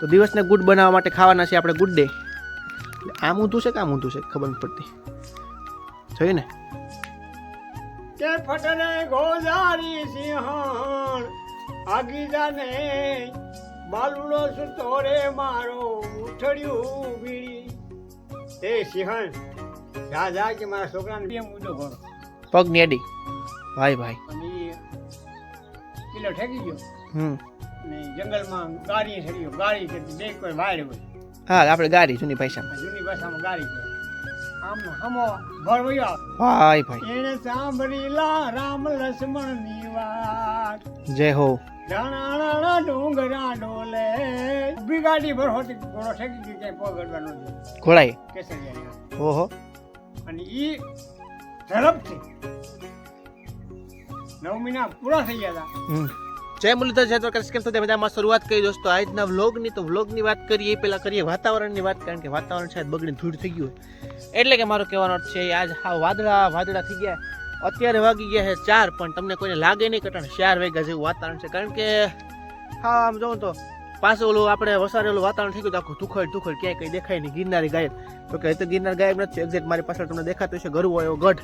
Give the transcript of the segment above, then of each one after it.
તો દિવસને ગુડ બનાવવા માટે ખાવાના છે આપણે ગુડ ડે. આમ ઊંધું છે કે આમ ઊંધું છે? ખબર નથી પડતી. જોયું ને. કે ફટને ગોજારી સિંહણ આગી જાને બાલુડો સુતો રે મારો ઉઠડ્યું બીડી એ સિંહણ જા જા કે મારા છોકરાને બે મુદ્દો ઘણો પગ નેડી ભાઈ ભાઈ. કિલો ઠેકી ગયો. હમ. જંગલમાં ગાડી ચડ્યો ગાડી કે બે કોઈ વાડ હોય. હા આપણે ગાડી જૂની ભાષામાં. જૂની ભાષામાં ગાડી કહેવાય આમ હમો ભરવયો ભાઈ ભાઈ. એને સાંભળીલા રામ લક્ષ્મણની વાત. જય હો. ડાણા ડુંગરા ડોલે. ઊભી ગાડી ભર હોતી ઘોડો ઠેકી ગઈ ક્યાંય પગડવાનો નથી ઘોડાઈ કેસરિયા ઓહો. અને ઈ ઝડપથી નવ મહિના પૂરા થઈ ગયા હતા. જય મુરલીધર, જય દ્વારકા છો? તમે મજામાં શરૂઆત કરી દોસ્તો. આજના વ્લોગની તો વ્લોગની વાત કરીએ, એ પહેલાં કરીએ વાતાવરણની વાત, કારણ કે વાતાવરણ શાયદ બગડીને ધૂળ થઈ ગયું એટલે કે મારો કહેવાનો છે આજ હા વાદળા વાદળા થઈ ગયા. અત્યારે વાગી ગયા છે ચાર, પણ તમને કોઈને લાગે નહીં કટાણ ચાર વાગ્યા જેવું વાતાવરણ છે. કારણ કે, હા, આમ જોઉં તો પાછું ઓલું આપણે વસારેલું વાતાવરણ થઈ ગયું તો આખું તુખડ તુખડ ક્યાંય કંઈ દેખાય નહીં. ગિરનારી ગાયબ. તો કે તો ગિરનાર ગાયબ નથી. એક્ઝેક્ટ મારી પાછળ તમને દેખાતું છે ગરવો એવો ગઢ.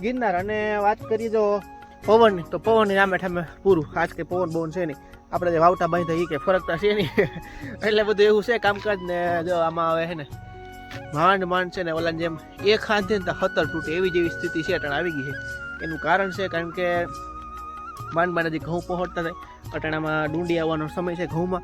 ગિરનાર. અને વાત કરીએ તો પવનની, તો પવનની નામે ઠામે પૂરું. ખાસ કે પવન બવન છે નહીં. આપણે જે વાવટા બાંધ્યા એ કે ફરકતા છે નહીં. એટલે બધું એવું છે કામકાજ ને જો આમાં આવે છે ને, માંડ માંડ છે ને ઓલા જેમ એક હાથે ને હતર તૂટે. એવી જેવી સ્થિતિ છે, અટાણે આવી ગઈ છે. એનું કારણ છે કારણ કે માંડ માંડ હજી ઘઉં પહોંચતા થાય. અટાણામાં ડુંડી આવવાનો સમય છે ઘઉંમાં.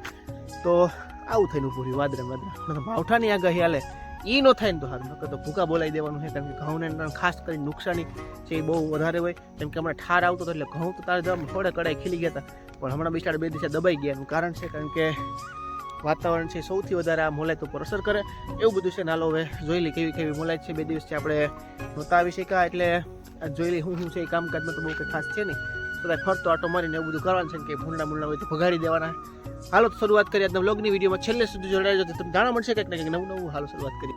તો આવું થઈને વાદરે વાદરા વાદરા માવઠાની આગાહી હાલે. ઈ ન થાય ને તો સારું નકર તો ભૂકા બોલાવી દેવાનું છે કારણ કે ઘઉંને અંદર ખાસ કરીને નુકસાની છે એ બહુ વધારે હોય. કેમ કે હમણાં ઠાર આવતો હતો એટલે ઘઉં તો તારે જવા થોડે કડાઈ ખીલી ગયા હતા. પણ હમણાં બિચારા બે દિવસે દબાઈ ગયા એનું કારણ છે, કારણ કે વાતાવરણ છે સૌથી વધારે આ મોલાયત ઉપર અસર કરે. એવું બધું છે નાલો હવે જોઈ લી કેવી કેવી મોલાયત છે. બે દિવસથી આપણે નહોતા આવી શક્યા, એટલે જોઈ લઈ શું શું છે એ કામકાજમાં તો બહુ કંઈ ખાસ છે નહીં. કદાચ ફરતો આટો મારીને એવું બધું કરવાનું છે કે ભૂંડા મૂંડા હોય તો ભગાડી દેવાના. હાલો શરૂઆત કરીએ તમે વ્લોગની વિડીયોમાં. છેલ્લે સુધી જોડાઈ તો તમને જાણવા મળશે કંઈક ને કંઈક નવું નવું. હાલો શરૂઆત કરીએ.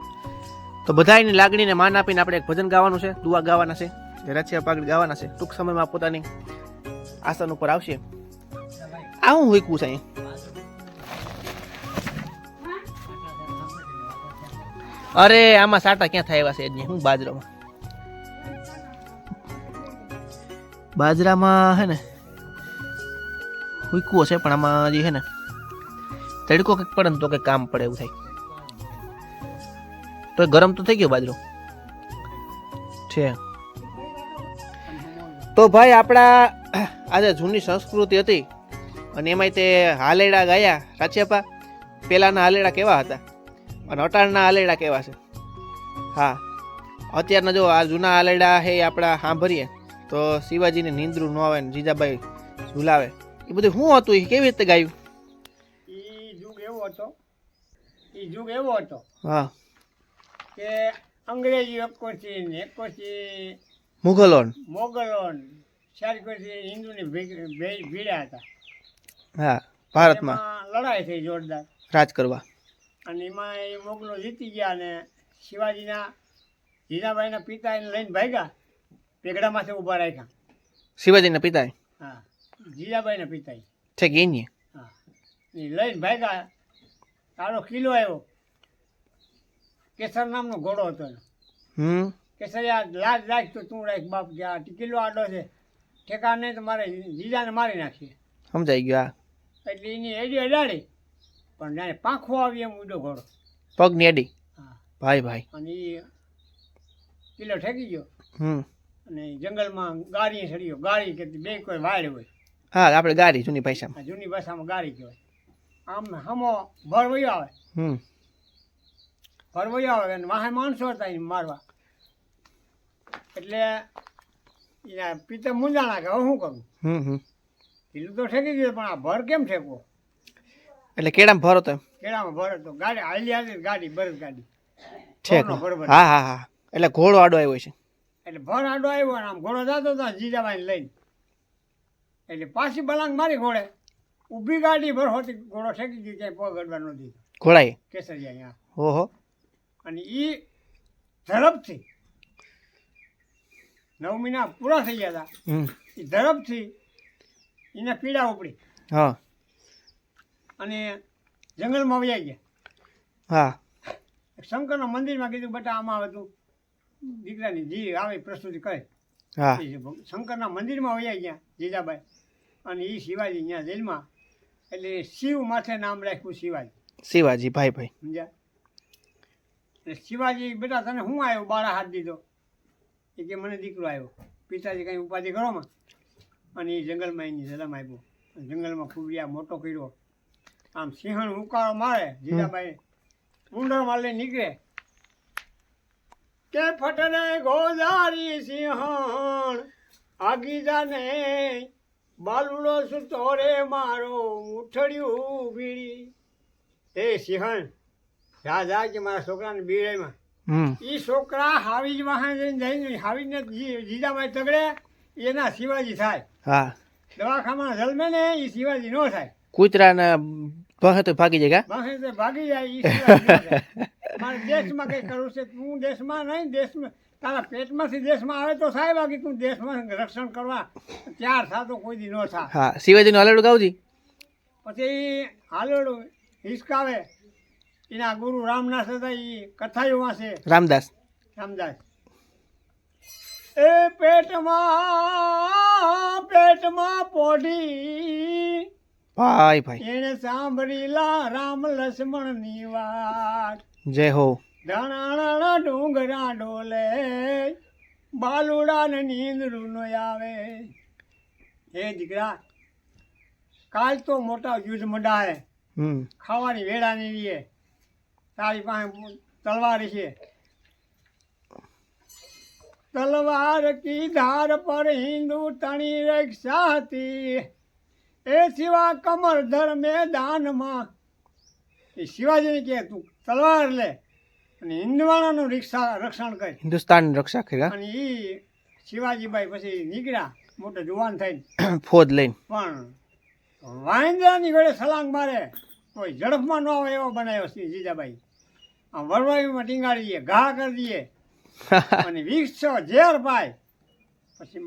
તો બધાની લાગણીને માન આપીને આપણે એક ભજન ગાવાનું છે, દુઆ ગાવાના છે, જે રચિયા પાગડી ગાવાના છે. ટૂંક સમયમાં પોતાની આસન ઉપર આવશે. આ હું હુંકવું છે અરે, આમાં સાટા ક્યાં થાય એવા છે? હું બાજરામાં? બાજરામાં હે ને હુંકવો છે પણ આમાં જે છે ને, તડકો કંઈક પડે ને તો કંઈક કામ પડે એવું થાય. તો ગરમ તો થઈ ગયો બાજરો? છે. તો ભાઈ આપણા આજે જૂની સંસ્કૃતિ હતી અને એમાંય તે હાલેડા ગાયા રાચેપા પેલાના હાલેડા કેવા હતા? અને અટાણના હાલેડા કેવા છે? હા. અત્યારના જો આ જૂના હાલેડા હે આપણા સાંભળીએ. તો શિવાજીને નીંદરું ન આવે ને જીજાબાઈ ઝુલાવે. એ બધું શું હતું? એ કેવી રીતે ગાયું? એ યુગ એવો હતો. એ યુગ એવો હતો હા. કે અંગ્રેજી એકોથી ને એકોથી મુઘલોન. મોગલો ચાર કોઈથી હિન્દુની ભીડ- ભીડ- ભીડ્યા હતા. હા ભારતમાં. લડાઈ થઈ જોરદાર. રાજ કરવા. અને એમાં એ મોગલો જીતી ગયા અને શિવાજીના જીજાબાઈના પિતા એને લઈને ભાગ્યા. પેગડામાંથી ઊભા રાખ્યા. શિવાજીના પિતાએ? હા. જીજાબાઈના પિતાએ. છે એની હા. એ લઈને ભાગ્યા. તારો કિલ્લો આવ્યો. કેસર નામનો ઘોડો હતો હમ. હમ યાર લાજ રાખ તો તું રાખ બાપ કે આ કિલ્લો આડો છે. ઠેકા નહીં તો મારે જીજાને મારી નાખીએ. સમજાઈ ગયો હા. એટલે એની એડી અડાડી. પણ જાણે પાંખો આવી એમ ઉડો ઘોડો. પગની એડી? ભાઈ ભાઈ. અને એ કિલ્લો ઠેકી ગયો. હમ. અને જંગલમાં ગાડી ચડ્યો ગાડી કે બે કોઈ વાડ હોય. હા આપણે ગાડી જૂની ભાષામાં. જૂની ભાષામાં ગાડી કહેવાય. આમ હમો ભરવયો આવે. હમ. ભરવયો આવે અને વાહે માણસો હતા એને મારવા. એટલે એના પિતા મૂંઝાણા કે હવે શું કરું? હમ હમ. પેલું તો ઠેકી ગયું પણ આ ભર કેમ ઠેકવો? એટલે કેળામાં ભરો તો કેડામાં કેળામાં ભર તો ગાડી હાલી હાલી ગાડી બરદ ગાડી. હા હા હા. એટલે ઘોડો આડો આવ્યો છે. એટલે ભર આડો આવ્યો ને આમ ઘોડો જતો હતો જીજાબાઈને લઈને. એટલે પાછી બલાંગ મારી ઘોડે. ઊભી ગાડી ભર હોતી ઘોડો ઠેકી ગઈ ક્યાંય પગ અડવા ન દીધો. ઘોડાએ? કેસરિયા અહીંયા. ઓહો. અને એ ઝડપથી નવ મહિના પૂરા થઈ ગયા હતા. એ ઝડપથી એને પીડા ઉપડી. હા. અને જંગલમાં વયા ગયા. હા. શંકરના મંદિરમાં કીધું બટા આમાં હવે તું દીકરાની જી આવે પ્રસ્તુતિ કરે. હા. શંકરના મંદિરમાં હોય અહીંયા જીજાબાઈ. અને એ શિવાજી અહીંયા જેલમાં. એટલે શિવ માથે નામ રાખ્યું શિવાજી. શિવાજી ભાઈ ભાઈ. સમજ્યા? એટલે શિવાજી બેટા તને હું આવ્યો બાળા હાથ દીધો. એ કે મને દીકરો આવ્યો પિતાજી કંઈ ઉપાધિ કરોમાં અને એ જંગલમાં એની જલમ આપ્યો. જંગલમાં કુબિયા મોટો કર્યો. આમ સિંહણ ઉકાળો મારે જીજાબાઈ. ઉંડરમાં લઈ નીકળે. કે ફટને ગોદારી સિંહણ. આગી જાને બાલુડો સુતો રે મારો ઉઠડ્યું બીડી એ સિંહણ જા જા કે મારા છોકરાને બીડાઈમાં એ છોકરા હાવી જ વાહન જઈને જઈને હાવીને જી- તગડે એના શિવાજી થાય. હા. દવાખામાં જલમે ને એ શિવાજી નો થાય. કૂતરાના તો ભાગી જાય ભાગી જાય નો. મારે દેશમાં કંઈ કરવું છે? તું દેશમાં નહીં દેશમાં તારા પેટમાંથી દેશમાં આવે તો સાહેબ બાકી તું દેશમાં રક્ષણ કરવા ત્યાર થાતો કોઈ દી ન થા. હા શિવાજીનું હાલડું ગાવજી. પછી હાલોડું હિસકાવે. એના ગુરુ રામનાથ હતા એ કથાઓ વાંચે. રામદાસ. રામદાસ. એ પેટમાં પેટમાં પોઢી. ભાઈ ભાઈ. એને સાંભળીલા રામ લક્ષ્મણની વાત. જય હો. ધણાણા ડુંગરા ડોલે બાલુડા ને નીંદરું નો આવે. એ દીકરા કાલ તો મોટા યુદ્ધ મંડાય ખાવાની વેળા નહીં રહીએ તારી પાસે તલવાર છે. તલવાર કી ધાર પર હિન્દુ તણી રક્ષા હતી. એ સિવા કમર ધર મેદાનમાં એ શિવાજીને કહે તું તલવાર લે. અને હિન્દવાણાનું રિક્ષા રક્ષણ કરે. હિન્દુસ્તાન રક્ષા કર્યા? અને એ શિવાજીભાઈ પછી નીકળ્યા મોટો જુવાન થઈને. ફોજ લઈને. પણ વાંદરાની ઘોડે સલાંગ મારે. કોઈ ઝડપમાં ન આવે એવો બનાવ્યો છે જીજાબાઈ. આમ વરવાઈમાં ટીંગાડી દઈએ ઘા કરી દઈએ. અને વીસો ઝેર પાય. પછી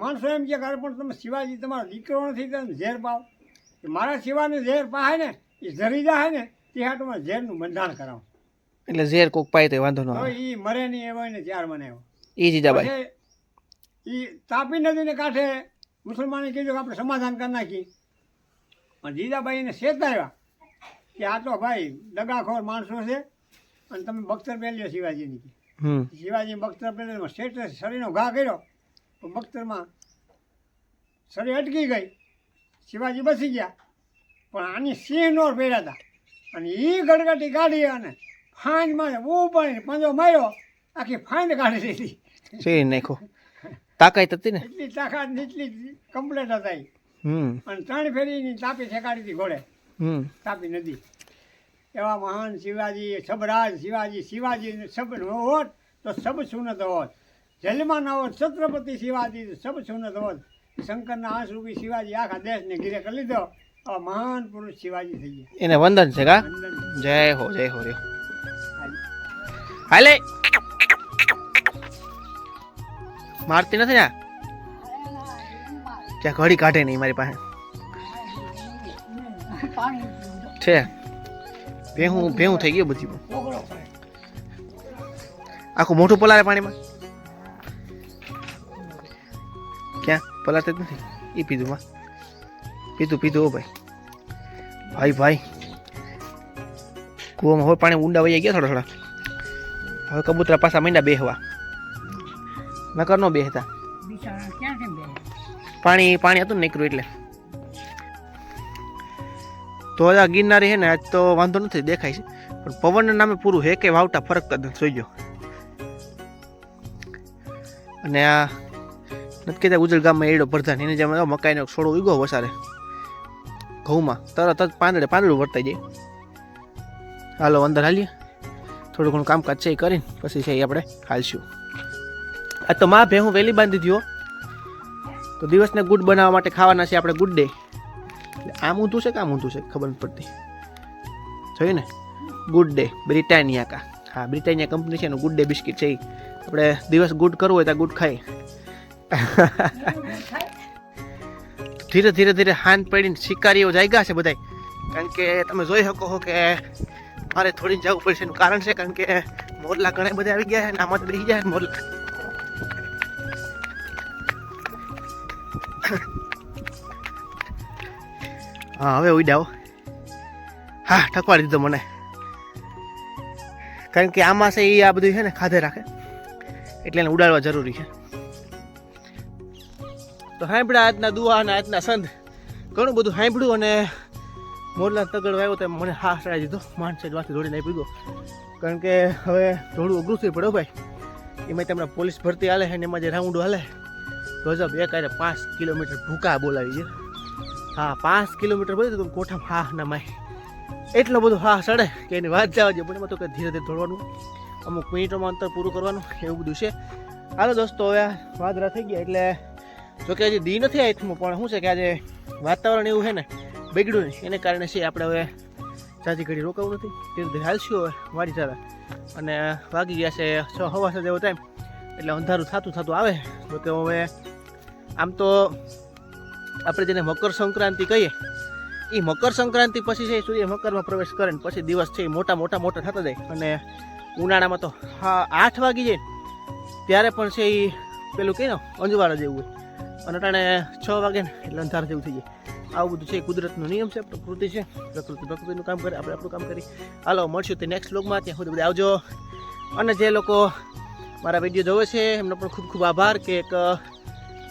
માણસો એમ કે કરે પણ તમે શિવાજી તમારો દીકરો નથી તમે ઝેર પાવ. મારા શિવાને ઝેર પાય ને એ ઝરી જાય ને. તે હાટમાં ઝેરનું બંધાણ કરાવો. એટલે ઝેર કોક પાય તો વાંધો ન આવે. એ મરે નહીં એવો એને ત્યાર મને એ જીજાબાઈ. એ તાપી નદીને કાંઠે મુસલમાને કીધું કે આપણે સમાધાન કરી નાખી પણ જીજાબાઈને શેતાવ્યા કે આ તો ભાઈ દગાખોર માણસો છે અને તમે બખ્તર પહેલ્યો શિવાજીની. શિવાજી બખ્તર પહેલ્યો શેઠે શરીરનો ઘા કર્યો. તો બખ્તરમાં શરીર અટકી ગઈ. શિવાજી બસી ગયા. પણ આની સિંહ નોર પહેર્યા હતા. અને એ ગડગડી કાઢી અને ફાંજમાં ઉપાડીને પંજો માર્યો આખી ફાંદ કાઢી દીધી શેરી નાખો તાકાત હતી ને? એટલી તાકાત નીચલી કમ્પ્લેટ હતા. અને ત્રણ ફેરીની તાપી ઠેકાડી હતી ઘોડે. હમ. તાપી નદી. એવા મહાન શિવાજી સબરાજ શિવાજી શિવાજી સબ ન હોત તો સબ સુનત હોત. જેલમાં ન હોત છત્રપતિ શિવાજી સબ સુનત હોત. શંકરના આંસુ રૂપી શિવાજી આખા દેશને ઘીરે કરી લીધો. મહાન પુરુષ શિવાજી થઈ ગયા. એને વંદન છે કા? જય હો જય હો રે હાલે. મારતી નથી ને ત્યાં ઘડી કાઢે નહીં મારી પાસે. છે. ભેહું ભેહું થઈ ગયું બધી. આખું મોઢું પલાળે પાણીમાં. ક્યાં? પલાળતે જ નથી. એ પીધું માં પીધું પીધું હો ભાઈ. ભાઈ ભાઈ. કૂવામાં હવે પાણી ઊંડા વહી ગયા થોડા થોડા. હવે કબૂતરા પાછા માંડ્યા બેહવા. નકર નો બેહતા. પાણી પાણી હતું ને નીકળ્યું એટલે. તો આ ગિરનારી હે ને આજ તો વાંધો નથી દેખાય છે. પણ પવનના નામે પૂરું હે કે વાવટા ફરક જ જોઈ ગયો અને આ નથી કહેતા ઉજળ ગામમાં એડો પ્રધાન એની જેમ મકાઈનો છોડો ઉગો વસારે. ઘઉંમાં. તરત જ પાંદડે પાંદડું વર્તાઈ જાય. હાલો, અંદર હાલીએ. થોડું ઘણું કામકાજ છે એ કરીને પછી છે એ આપણે હાલશું. આ તો માં ભેહું વહેલી બાંધી દીધો તો દિવસને ગુડ બનાવવા માટે ખાવાના છે આપણે ગુડ ડે. એટલે આમ ઊંધું છે કે આમ ઊંધું છે? ખબર નથી પડતી. જોયું ને? ગુડ ડે, બ્રિટાનિયા કા. હા, બ્રિટાનિયા કંપની છે એનું ગુડ ડે બિસ્કિટ છે. આપણે દિવસ ગુડ કરવું હોય તો ગુડ ખાઈ ધીરે ધીરે ધીરે હાન પડીને શિકારીઓ જાગ્યા છે બધાય. કારણ કે તમે જોઈ શકો છો કે મારે થોડી જવું પડશે એનું કારણ છે કારણ કે મોરલા ઘણા બધા આવી ગયા છે આમાં રહી જાય મોરલા. હા, હવે ઉડાવો હા, ઠકવાડી દીધો મને. કારણ કે આમાં છે એ આ બધું છે ને ખાધે રાખે. એટલે એને ઉડાડવા જરૂરી છે. તો સાંભળ્યા આજના દુઆના આજના સંત ઘણું બધું સાંભળ્યું અને મોરલા તગડ વાયો તો મને હા સડાઈ દીધો. માણસે વાંચી દોડીને આપી દો કારણ કે હવે થોડું અઘરું થઈ પડ્યો ભાઈ. એમાં તમને પોલીસ ભરતી હાલે અને એમાં જે રાઉન્ડ હાલે. ગજબ એક આરે પાંચ કિલોમીટર ભૂકા બોલાવી છે. હા, પાંચ કિલોમીટર બોલી તો કોઠામાં હા ના માય. એટલો બધો હા સડે કે એની વાત જવા દે પણ એમાં તો કે ધીરે ધીરે દોડવાનું અમુક મિનિટોમાં અંતર પૂરું કરવાનું, એવું બધું છે. હાલો દોસ્તો, હવે વાદરા થઈ ગયા એટલે જોકે હજી દી નથી આઈથમાં પણ શું છે કે આજે વાતાવરણ એવું છે ને, બગડ્યું નહીં. એને કારણે છે આપણે હવે ચાચી ઘડી રોકાવું નથી. તે ધીરે હાલશું હવે વાડી ચાલે અને વાગી ગયા છે છ, હવા સાથે એવો ટાઈમ એટલે અંધારું થતું થતું આવે. જોકે હવે આમ તો આપણે જેને મકર સંક્રાંતિ કહીએ એ મકર સંક્રાંતિ પછી છે સૂર્ય મકરમાં પ્રવેશ કરે ને પછી દિવસ છે એ મોટા મોટા મોટા થતા જાય. અને ઉનાળામાં તો આઠ વાગી જાય ત્યારે પણ છે એ પેલું કહે ને અંજવાળા જેવું હોય. અને અટાણે છ વાગે ને એટલે અંધાર જેવું થઈ જાય. આવું બધું છે, કુદરતનો નિયમ છે, પ્રકૃતિ છે. પ્રકૃતિ, પ્રકૃતિનું કામ કરે, આપણે આપણું કામ કરી હાલો, મળશું તે નેક્સ્ટ બ્લોગમાં ત્યાં સુધી બધા આવજો. અને જે લોકો મારા વીડિયો જોવે છે, એમનો પણ ખૂબ ખૂબ આભાર કે એક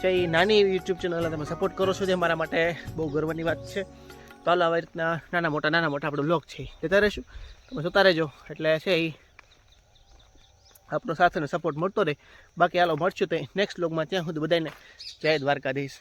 છે એ નાની યુટ્યુબ ચેનલ તમે સપોર્ટ કરો છો, જે મારા માટે બહુ ગર્વની વાત છે. તો હાલો, આવી રીતના નાના મોટા નાના મોટા આપણો બ્લોગ છે. જતા રહીશું. તમે જોતા રહેજો. એટલે છે એ આપણો સાથેનો સપોર્ટ મળતો રહે. બાકી હાલો મળશું તે નેક્સ્ટ બ્લોગમાં ત્યાં સુધી બધાને જય દ્વારકાધીશ.